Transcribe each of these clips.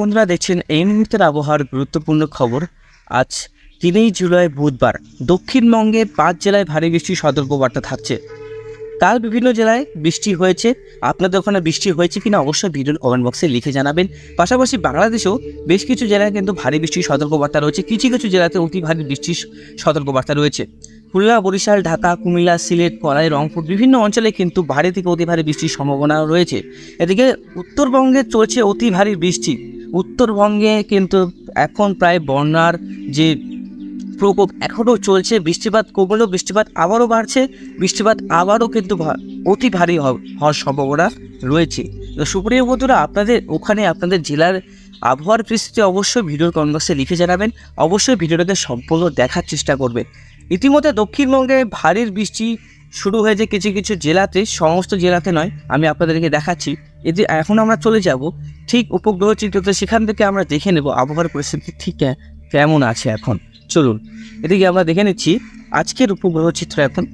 বন্ধুরা, দেখছেন এই মুহূর্তের আবহাওয়ার গুরুত্বপূর্ণ খবর। আজ তিনই জুলাই বুধবার, দক্ষিণবঙ্গে পাঁচ জেলায় ভারী বৃষ্টির সতর্কবার্তা থাকছে। কাল বিভিন্ন জেলায় বৃষ্টি হয়েছে। আপনাদের ওখানে বৃষ্টি হয়েছে কিনা অবশ্যই ভিডিওর কমেন্ট বক্সে লিখে জানাবেন। পাশাপাশি বাংলাদেশেও বেশ কিছু জেলায় কিন্তু ভারী বৃষ্টির সতর্কবার্তা রয়েছে। কিছু কিছু জেলাতে অতি ভারী বৃষ্টির সতর্কবার্তা রয়েছে। খুলনা, বরিশাল, ঢাকা, কুমিল্লা, সিলেট কড়াই রংপুর বিভিন্ন অঞ্চলে কিন্তু ভারী থেকে অতি ভারী বৃষ্টির সম্ভাবনা রয়েছে। এদিকে উত্তরবঙ্গে চলছে অতি ভারী বৃষ্টি। উত্তরবঙ্গে কিন্তু এখন প্রায় বন্যার যে প্রকোপ, এখনও চলছে। বৃষ্টিপাত কমলেও বৃষ্টিপাত আবারও বাড়ছে। বৃষ্টিপাত আবারও কিন্তু অতি ভারী হওয়ার সম্ভাবনা রয়েছে। তো সুপ্রিয় বন্ধুরা, আপনাদের ওখানে আপনাদের জেলার আবহাওয়ার পরিস্থিতি অবশ্যই ভিডিওর কনভার্সে লিখে জানাবেন। অবশ্যই ভিডিওটাকে সম্পূর্ণ দেখার চেষ্টা করবেন। ইতিমধ্যে দক্ষিণবঙ্গে ভারীর বৃষ্টি শুরু হয়েছে কিছু কিছু জেলাতে, সমস্ত জেলাতে নয়, আমি আপনাদেরকে দেখাচ্ছি। এতে এখন আমরা চলে যাব, ঠিক উপগ্রহ চিত্রতে। সেখান থেকে আমরা দেখে নেব আবহাওয়ার পরিস্থিতি ঠিক কেমন আছে এখন। চলুন, এদিকে আমরা দেখে নিচ্ছি আজকের উপগ্রহ চিত্র এখন।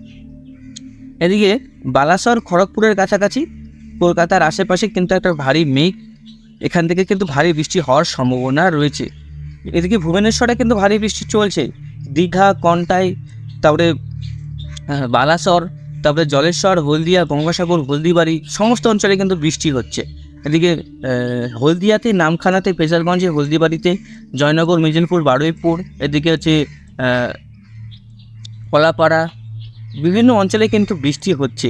এদিকে বালাসর খড়গপুরের কাছাকাছি, কলকাতার আশেপাশে কিন্তু একটা ভারী মেঘ। এখান থেকে কিন্তু ভারী বৃষ্টি হওয়ার সম্ভাবনা রয়েছে। এদিকে ভুবনেশ্বরে কিন্তু ভারী বৃষ্টি চলছে। দীঘা, কন্টাই তারপরে বালাসর, তারপরে জলেশ্বর, হলদিয়া গঙ্গাসাগর হলদিবাড়ি, সমস্ত অঞ্চলে কিন্তু বৃষ্টি হচ্ছে। এদিকে হলদিয়াতে, নামখানাতে, পেশারগঞ্জে, হলদিবাড়িতে, জয়নগর মেদিনীপুর বারুইপুর, এদিকে হচ্ছে কলাপাড়া, বিভিন্ন অঞ্চলে কিন্তু বৃষ্টি হচ্ছে।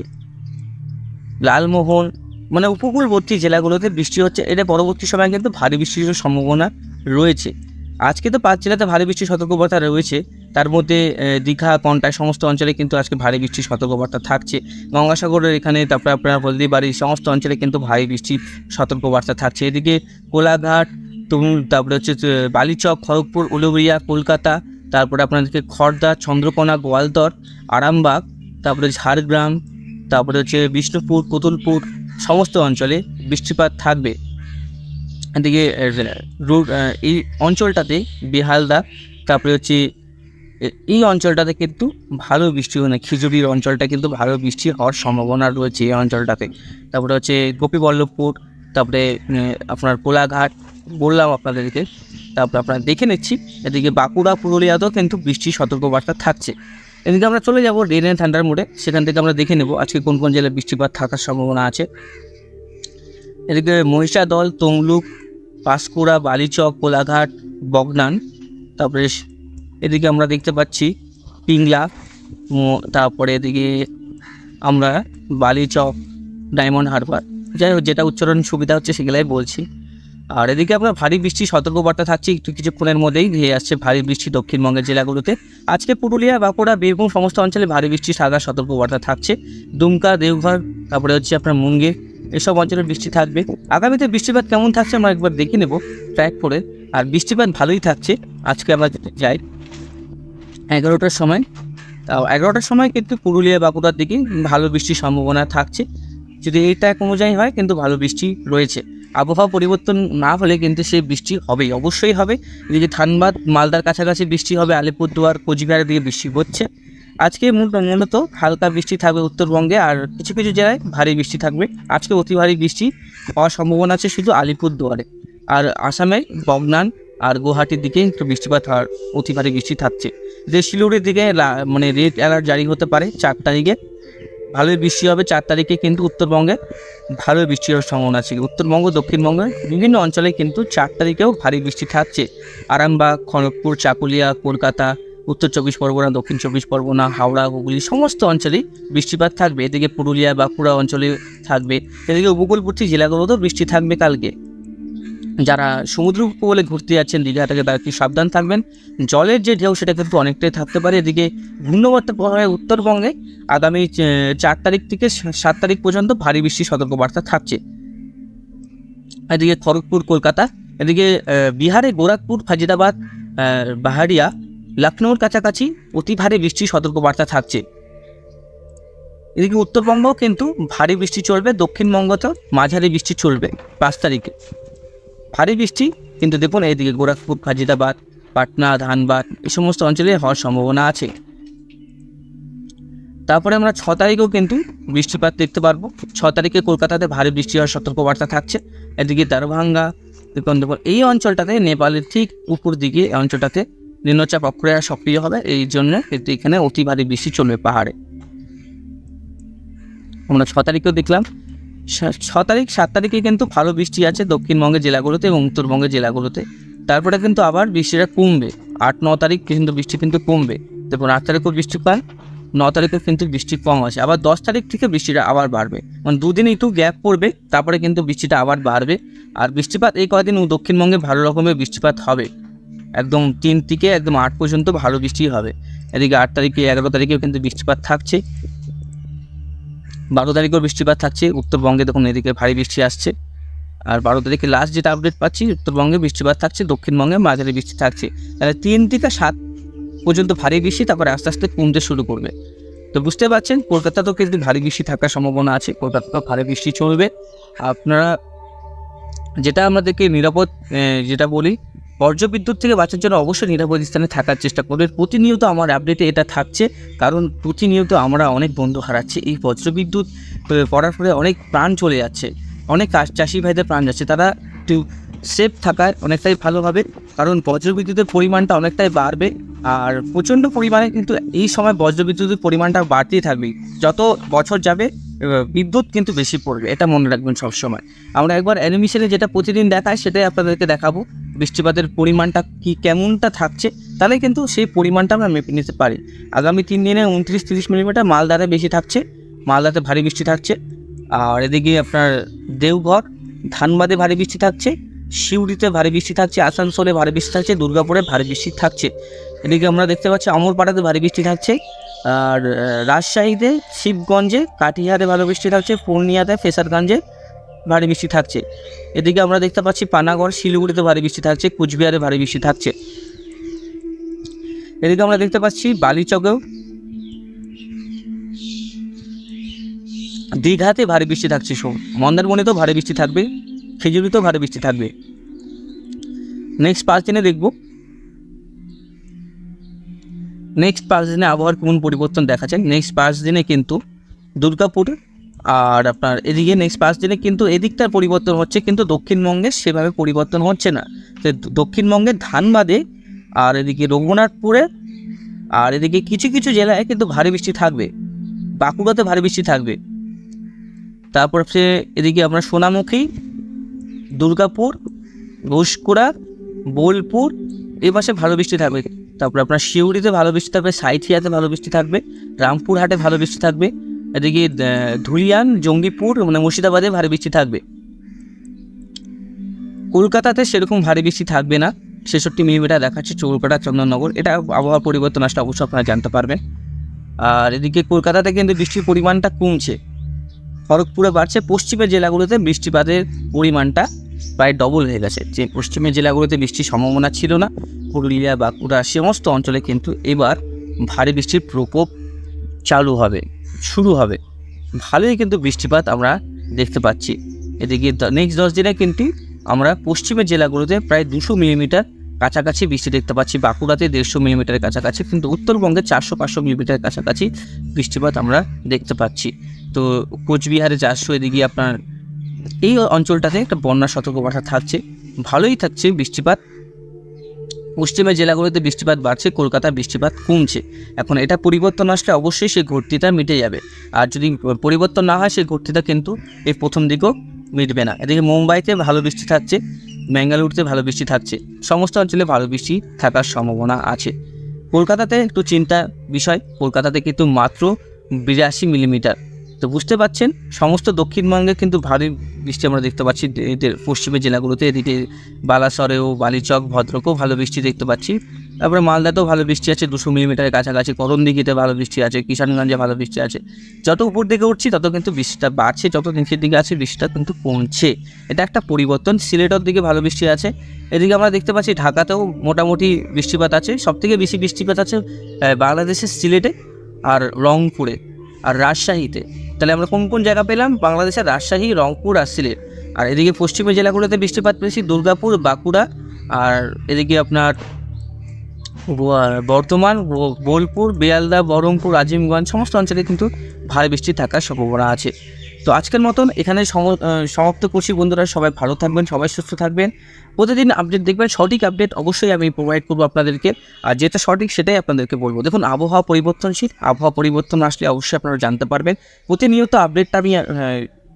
লালমোহন মানে উপকূলবর্তী জেলাগুলোতে বৃষ্টি হচ্ছে। এটা পরবর্তী সময়ে কিন্তু ভারী বৃষ্টির সম্ভাবনা রয়েছে। আজকে তো পাঁচ জেলাতে ভারী বৃষ্টির সতর্কবার্তা রয়েছে। তার মধ্যে দীঘা কন্টাই সমস্ত অঞ্চলে কিন্তু আজকে ভারী বৃষ্টির সতর্কবার্তা থাকছে। গঙ্গাসাগরের এখানে তারপরে আপনার হলদিবাড়ি সমস্ত অঞ্চলে কিন্তু ভারী বৃষ্টির সতর্কবার্তা থাকছে। এদিকে কোলাঘাট, তুমুল, তারপরে হচ্ছে বালিচক, খড়গপুর, উলুবেড়িয়া, কলকাতা, তারপরে আপনাদেরকে খড়দা, চন্দ্রকোনা গোয়ালদর আরামবাগ, তারপরে ঝাড়গ্রাম, তারপরে হচ্ছে বিষ্ণুপুর, পুতুলপুর, সমস্ত অঞ্চলে বৃষ্টিপাত থাকবে। এদিকে এই অঞ্চলটাতে বেহালদা, তারপরে হচ্ছে এই অঞ্চলটাতে কিন্তু ভালো বৃষ্টি হয় না। খিচুড়ির অঞ্চলটা কিন্তু ভালো বৃষ্টি হওয়ার সম্ভাবনা রয়েছে এই অঞ্চলটাতে। তারপরে হচ্ছে গোপীবল্লভপুর, তারপরে আপনার কোলাঘাট, বললাম আপনাদেরকে। তারপরে আপনারা দেখে নিচ্ছি, এদিকে বাঁকুড়া, পুরুলিয়াতেও কিন্তু বৃষ্টির সতর্কবার্তা থাকছে। এদিকে আমরা চলে যাব রেন অ্যান্ড ঠান্ডার মোড়ে, সেখান থেকে আমরা দেখে নেব আজকে কোন কোন জেলায় বৃষ্টিপাত থাকার সম্ভাবনা আছে। এদিকে মহিষাদল, তমলুক, পাঁশকুড়া, বালিচক, কোলাঘাট, বগনান, তারপরে এদিকে আমরা দেখতে পাচ্ছি পিংলা তারপরে এদিকে আমরা বালিচক ডায়মন্ড হারবার। যাই হোক, যেটা উচ্চারণ সুবিধা হচ্ছে সেগুলাই বলছি। আর এদিকে আপনার ভারী বৃষ্টির সতর্কবার্তা থাকছে একটু কিছুক্ষণের মধ্যেই ধেয়ে আসছে ভারী বৃষ্টি দক্ষিণবঙ্গের জেলাগুলোতে। আজকে পুরুলিয়া, বাঁকুড়া, বীরভূম সমস্ত অঞ্চলে ভারী বৃষ্টি, সাদা সতর্কবার্তা থাকছে। দুমকা, দেওঘর, তারপরে হচ্ছে আপনার মুঙ্গের এসব অঞ্চলে বৃষ্টি থাকবে। আগামীতে বৃষ্টিপাত কেমন থাকছে আমরা একবার দেখে নেব ট্র্যাক করে। আর বৃষ্টিপাত ভালোই থাকছে। আজকে আমরা যাই এগারোটার সময়। তাও এগারোটার সময় কিন্তু পুরুলিয়া বাঁকুড়ার দিকে ভালো বৃষ্টির সম্ভাবনা থাকছে। যদি এই ট্র্যাক অনুযায়ী হয়, কিন্তু ভালো বৃষ্টি রয়েছে। আবহাওয়া পরিবর্তন না হলে কিন্তু সেই বৃষ্টি হবেই, অবশ্যই হবে। এদিকে ধানবাদ, মালদার কাছাকাছি বৃষ্টি হবে, আলিপুরদুয়ার, কোচবিহারের দিকে বৃষ্টি হচ্ছে। আজকে মূল- মূলত হালকা বৃষ্টি থাকবে উত্তরবঙ্গে, আর কিছু কিছু জেলায় ভারী বৃষ্টি থাকবে। আজকে অতি ভারী বৃষ্টি হওয়ার সম্ভাবনা আছে শুধু আলিপুরদুয়ারে। আর আসামে, বগনান আর গুয়াহাটির দিকে একটু বৃষ্টিপাত হওয়ার অতি ভারী বৃষ্টি থাকছে। যে শিলিগুড়ির দিকে মানে রেড অ্যালার্ট জারি হতে পারে চার তারিখে। ভালোই বৃষ্টি হবে চার তারিখে কিন্তু উত্তরবঙ্গে ভালো বৃষ্টি হওয়ার সম্ভাবনা আছে। উত্তরবঙ্গ, দক্ষিণবঙ্গে, বিভিন্ন অঞ্চলে কিন্তু চার তারিখেও ভারী বৃষ্টি থাকছে। আরামবাগ, খড়গপুর, চাকুলিয়া, কলকাতা, উত্তর চব্বিশ পরগনা, দক্ষিণ চব্বিশ পরগনা, হাওড়া, হুগলি, সমস্ত অঞ্চলেই বৃষ্টিপাত থাকবে। এদিকে পুরুলিয়া, বাঁকুড়া অঞ্চলে থাকবে। এদিকে উপকূলবর্তী জেলাগুলোতেও বৃষ্টি থাকবে কালকে। যারা সমুদ্র উপকূলে ঘুরতে যাচ্ছেন, দীঘা থেকে তারা একটু সাবধান থাকবেন? জলের যে ঢেউ, সেটা কিন্তু অনেকটাই থাকতে পারে। এদিকে ঘূর্ণবর্ত প্রভাবে উত্তরবঙ্গে আগামী চার তারিখ থেকে সাত তারিখ পর্যন্ত ভারী বৃষ্টির সতর্কবার্তা থাকছে। এদিকে খড়গপুর, কলকাতা, এদিকে বিহারে গোরখপুর ফাজিদাবাদ বাহারিয়া, লখনৌর কাছাকাছি অতি ভারী বৃষ্টির সতর্কবার্তা থাকছে। এদিকে উত্তরবঙ্গও কিন্তু ভারী বৃষ্টি চলবে, দক্ষিণবঙ্গতেও মাঝারি বৃষ্টি চলবে পাঁচ তারিখে। ভারী বৃষ্টি, কিন্তু দেখুন এইদিকে গোরখপুর ফাজিদাবাদ পাটনা, ধানবাদ, এই সমস্ত অঞ্চলে হওয়ার সম্ভাবনা আছে। তারপরে আমরা ছ তারিখেও কিন্তু বৃষ্টিপাত দেখতে পারব। ছ তারিখে কলকাতাতে ভারী বৃষ্টি হওয়ার সতর্কবার্তা থাকছে। এদিকে দারভাঙ্গা, দেখুন এই অঞ্চলটাতে, নেপালের ঠিক উপর দিকে এই অঞ্চলটাতে নিম্নচাপ প্রক্রিয়া সক্রিয় হবে। এই জন্য কিন্তু এখানে অতি ভারী বৃষ্টি চলবে পাহাড়ে। আমরা ছ তারিখেও দেখলাম ছ তারিখ, সাত তারিখে কিন্তু ভালো বৃষ্টি আছে দক্ষিণবঙ্গের জেলাগুলোতে এবং উত্তরবঙ্গের জেলাগুলোতে। তারপরে কিন্তু আবার বৃষ্টিটা কমবে। আট, ন তারিখ কিন্তু বৃষ্টি কিন্তু কমবে। তারপর আট তারিখও বৃষ্টি পান ন তারিখে কিন্তু বৃষ্টি কম আছে। আবার দশ তারিখ থেকে বৃষ্টিটা আবার বাড়বে। মানে দুদিন একটু গ্যাপ পড়বে, তারপরে কিন্তু বৃষ্টিটা আবার বাড়বে। আর বৃষ্টিপাত এই কদিন দক্ষিণবঙ্গে ভালো রকমের বৃষ্টিপাত হবে। একদম তিন থেকে একদম আট পর্যন্ত ভালো বৃষ্টি হবে। এদিকে আট তারিখে, এগারো তারিখেও কিন্তু বৃষ্টিপাত থাকছে। বারো তারিখেও বৃষ্টিপাত থাকছে, উত্তরবঙ্গে দেখুন এদিকে ভারী বৃষ্টি আসছে। আর বারো তারিখে লাস্ট যেটা আপডেট পাচ্ছি, উত্তরবঙ্গে বৃষ্টিপাত থাকছে, দক্ষিণবঙ্গে মাঝারি বৃষ্টি থাকছে। তাহলে তিন থেকে সাত পর্যন্ত ভারী বৃষ্টি, তারপরে আস্তে আস্তে কমতে শুরু করবে। তো বুঝতে পারছেন, কলকাতাতেও কিন্তু ভারী বৃষ্টি থাকার সম্ভাবনা আছে, কলকাতাতেও ভারী বৃষ্টি চলবে। আপনারা যেটা আমাদেরকে নিরাপদ যেটা বলি বর্জ্যবিদ্যুৎ থেকে বাঁচার জন্য অবশ্যই নিরাপদ স্থানে থাকার চেষ্টা করবেন প্রতিনিয়ত আমার আপডেটে এটা থাকছে, কারণ প্রতিনিয়ত আমরা অনেক বন্ধু হারাচ্ছি। এই বজ্রবিদ্যুৎ পড়ার ফলে অনেক প্রাণ চলে যাচ্ছে। অনেক চাষি ভাইদের প্রাণ যাচ্ছে। তারা একটু সেফ থাকায় অনেকটাই ভালো হবে, কারণ বজ্রবিদ্যুতের পরিমাণটা অনেকটাই বাড়বে। আর প্রচণ্ড পরিমাণে কিন্তু এই সময় বজ্রবিদ্যুতের পরিমাণটা বাড়তেই থাকবে। যত বছর যাবে বিদ্যুৎ কিন্তু বেশি পড়বে। এটা মনে রাখবেন সবসময়। আমরা একবার অ্যানিমেশনে যেটা প্রতিদিন দেখায়, সেটাই আপনাদেরকে দেখাবো। বৃষ্টিপাতের পরিমাণটা কি কেমনটা থাকছে, তাহলে কিন্তু সেই পরিমাণটা আমরা মেপে নিতে পারি। আগামী তিন দিনে উনত্রিশ তিরিশ মিলিমিটার মালদাতে বেশি থাকছে, মালদাতে ভারী বৃষ্টি থাকছে, আর এদিকে আপনার দেওঘর, ধানবাদে ভারী বৃষ্টি থাকছে, সিউড়িতে ভারী বৃষ্টি থাকছে, আসানসোলে ভারী বৃষ্টি থাকছে, দুর্গাপুরে ভারী বৃষ্টি থাকছে। এদিকে আমরা দেখতে পাচ্ছি অমরপাড়াতে ভারী বৃষ্টি থাকছে, আর রাজশাহীতে শিবগঞ্জে, কাটিহারে ভালো বৃষ্টি থাকছে, পূর্ণিয়াতে, ফেসারগঞ্জে ভারী বৃষ্টি থাকছে। এদিকে আমরা দেখতে পাচ্ছি পানাগড়, শিলিগুড়িতে ভারী বৃষ্টি থাকছে, কুচবিহারে ভারী বৃষ্টি থাকছে। এদিকে আমরা দেখতে পাচ্ছি বালিচকেও দীঘাতে ভারী বৃষ্টি থাকছে মন্দারমণিতেও ভারী বৃষ্টি থাকবে, খেজুরিতেও ভারী বৃষ্টি থাকবে। নেক্সট পাঁচ দিনে দেখব। নেক্সট পাঁচ দিনে আবহাওয়ার কোন পরিবর্তন দেখা যায়। নেক্সট পাঁচ দিনে কিন্তু দুর্গাপুর আর আপনার এদিকে নেক্সট পাঁচ দিনে কিন্তু এদিকটার পরিবর্তন হচ্ছে, কিন্তু দক্ষিণবঙ্গে সেভাবে পরিবর্তন হচ্ছে না। তো দক্ষিণবঙ্গের ধানবাদে আর এদিকে রঘুনাথপুরে আর এদিকে কিছু কিছু জেলায় কিন্তু ভারী বৃষ্টি থাকবে। বাঁকুড়াতে ভারী বৃষ্টি থাকবে। তারপর হচ্ছে এদিকে আমরা সোনামুখী, দুর্গাপুর, ঘুষকুড়া, বোলপুর এই পাশে ভালো বৃষ্টি থাকবে। তারপর আপনার শিউড়িতে ভালো বৃষ্টি থাকবে, সাইথিয়াতে ভালো বৃষ্টি থাকবে, রামপুরহাটে ভালো বৃষ্টি থাকবে। এদিকে ধুলিয়ান, জঙ্গিপুর মানে মুর্শিদাবাদে ভারী বৃষ্টি থাকবে। কলকাতাতে সেরকম ভারী বৃষ্টি থাকবে না। ছেষট্টি মিলিমিটার দেখাচ্ছে চৌকাটা চন্দননগর। এটা আবহাওয়া পরিবর্তন আসলে অবশ্যই আপনারা জানতে পারবেন। আর এদিকে কলকাতাতে কিন্তু বৃষ্টির পরিমাণটা কমছে। খড়গপুরে বাড়ছে। পশ্চিমের জেলাগুলোতে বৃষ্টিপাতের পরিমাণটা প্রায় ডবল হয়ে গেছে। যে পশ্চিমের জেলাগুলোতে বৃষ্টির সম্ভাবনা ছিল না, পুরুলিয়া, বাঁকুড়া, সমস্ত অঞ্চলে কিন্তু এবার ভারী বৃষ্টির প্রকোপ চালু হবে। শুরু হবে। ভালোই কিন্তু বৃষ্টিপাত আমরা দেখতে পাচ্ছি। এদিকে নেক্সট দশ দিনে কিন্তু আমরা পশ্চিমের জেলাগুলোতে প্রায় দুশো মিলিমিটার কাছাকাছি বৃষ্টি দেখতে পাচ্ছি। বাঁকুড়াতে দেড়শো মিলিমিটারের কাছাকাছি, কিন্তু উত্তরবঙ্গে চারশো পাঁচশো মিলিমিটারের কাছাকাছি বৃষ্টিপাত আমরা দেখতে পাচ্ছি। তো কোচবিহারে চারশো এদিকে আপনার এই অঞ্চলটাতে একটা বন্যা সতর্কবার্তা থাকছে। ভালোই থাকছে বৃষ্টিপাত। পশ্চিমের জেলাগুলোতে বৃষ্টিপাত বাড়ছে, কলকাতায় বৃষ্টিপাত কমছে। এখন এটা পরিবর্তন আসলে অবশ্যই সেই ঘটতিটা মিটে যাবে। আর যদি পরিবর্তন না হয়, সেই ঘটতিটা কিন্তু এই প্রথম দিকেও মিটবে না। এদিকে মুম্বাইতে ভালো বৃষ্টি থাকছে ম্যাঙ্গালুরুতে ভালো বৃষ্টি থাকছে। সমস্ত অঞ্চলে ভালো বৃষ্টি থাকার সম্ভাবনা আছে। কলকাতাতে একটু চিন্তা বিষয়, কলকাতাতে কিন্তু মাত্র বিরাশি মিলিমিটার। তো বুঝতে পারছেন, সমস্ত দক্ষিণবঙ্গে কিন্তু ভারী বৃষ্টি আমরা দেখতে পাচ্ছি। এদের পশ্চিমের জেলাগুলোতে এদিকে বালাসরেও, বালিচক, ভদ্রকেও ভালো বৃষ্টি দেখতে পাচ্ছি। তারপরে মালদাতেও ভালো বৃষ্টি আছে, দুশো মিলিমিটারের কাছাকাছি। করণদিঘিতে ভালো বৃষ্টি আছে, কিষানগঞ্জে ভালো বৃষ্টি আছে। যত উপর দিকে উঠছি, তত কিন্তু বৃষ্টিটা বাড়ছে, যত নিচের দিকে আছে, বৃষ্টিটা কিন্তু কমছে। এটা একটা পরিবর্তন, সিলেটের দিকে ভালো বৃষ্টি আছে। এদিকে আমরা দেখতে পাচ্ছি, ঢাকাতেও মোটামুটি বৃষ্টিপাত আছে। সবথেকে বেশি বৃষ্টিপাত আছে বাংলাদেশের সিলেটে আর রংপুরে আর রাজশাহীতে। তাহলে আমরা কোন কোন জায়গা পেলাম? বাংলাদেশের রাজশাহী, রংপুর আর সিলেট। আর এদিকে পশ্চিমের জেলাগুলোতে বৃষ্টিপাত পেয়েছি, দুর্গাপুর, বাঁকুড়া। আর এদিকে আপনার বর্তমান বোলপুর, বেয়ালদা, বহরমপুর, আজিমগঞ্জ, সমস্ত অঞ্চলে কিন্তু ভারী বৃষ্টি থাকার সম্ভাবনা আছে। তো আজকের মতন এখানে সমাপ্ত করছি। বন্ধুরা, সবাই ভালো থাকবেন, সবাই সুস্থ থাকবেন। প্রতিদিন আপডেট দেখবেন, সঠিক আপডেট অবশ্যই আমি প্রোভাইড করব আপনাদেরকে। আর যেটা সঠিক, সেটাই আপনাদেরকে বলব। দেখুন, আবহাওয়া পরিবর্তনশীল। আবহাওয়া পরিবর্তন আসলে অবশ্যই আপনারা জানতে পারবেন। প্রতিনিয়ত আপডেটটা আমি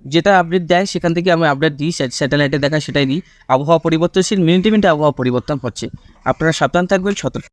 যেটা আপডেট দেয়, সেখান থেকে আমি আপডেট দিই স্যাটেলাইটে দেখা, সেটাই দিই। আবহাওয়া পরিবর্তনশীল, মিনিটে মিনিটে আবহাওয়া পরিবর্তন হচ্ছে। আপনারা সাবধান থাকবেন, সতর্ক